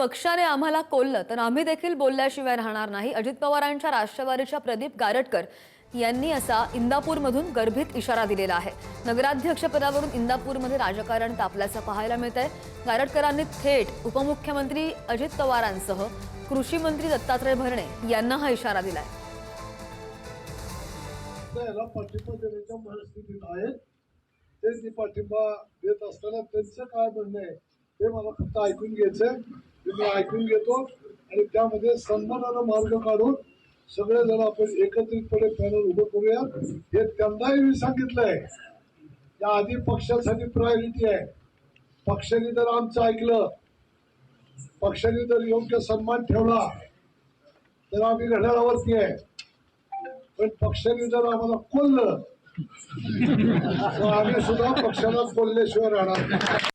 पक्षाने आम्हाला कोललं तर आम्ही देखील बोलल्याशिवाय राहणार नाही. अजित पवारांच्या राष्ट्रवादीच्या प्रदीप गारटकर यांनी असा इंदापूरमधून गर्भित इशारा दिलेला आहे. नगराध्यक्षपदावरून इंदापूरमध्ये राजकारण तापल्याचं पाहायला मिळत आहे गारटकरांनी थेट उपमुख्यमंत्री अजित पवारांसह कृषी मंत्री दत्तात्रय भरणे यांना हा इशारा दिलाय. पाठिंबा देण्याच्या मनस्थितीत आहेत. पाठिंबा देत असताना त्यांचं काय म्हणणं आहे ते मला फक्त ऐकून घ्यायचंय. ते मी ऐकून घेतो आणि त्यामध्ये सन्मानानं मार्ग काढून सगळेजण आपण एकत्रितपणे पॅनल उभं करूया हे त्यांनाही मी सांगितलंय. त्या आधी पक्षासाठी प्रायोरिटी आहे. पक्षाने जर आमचं ऐकलं पक्षाने जर योग्य सन्मान ठेवला तर आम्ही घड्याळावरती आहे. पण पक्षाने जर आम्हाला कोल्लं तर आम्ही सुद्धा पक्षाला कोल्ल्याशिवाय राहणार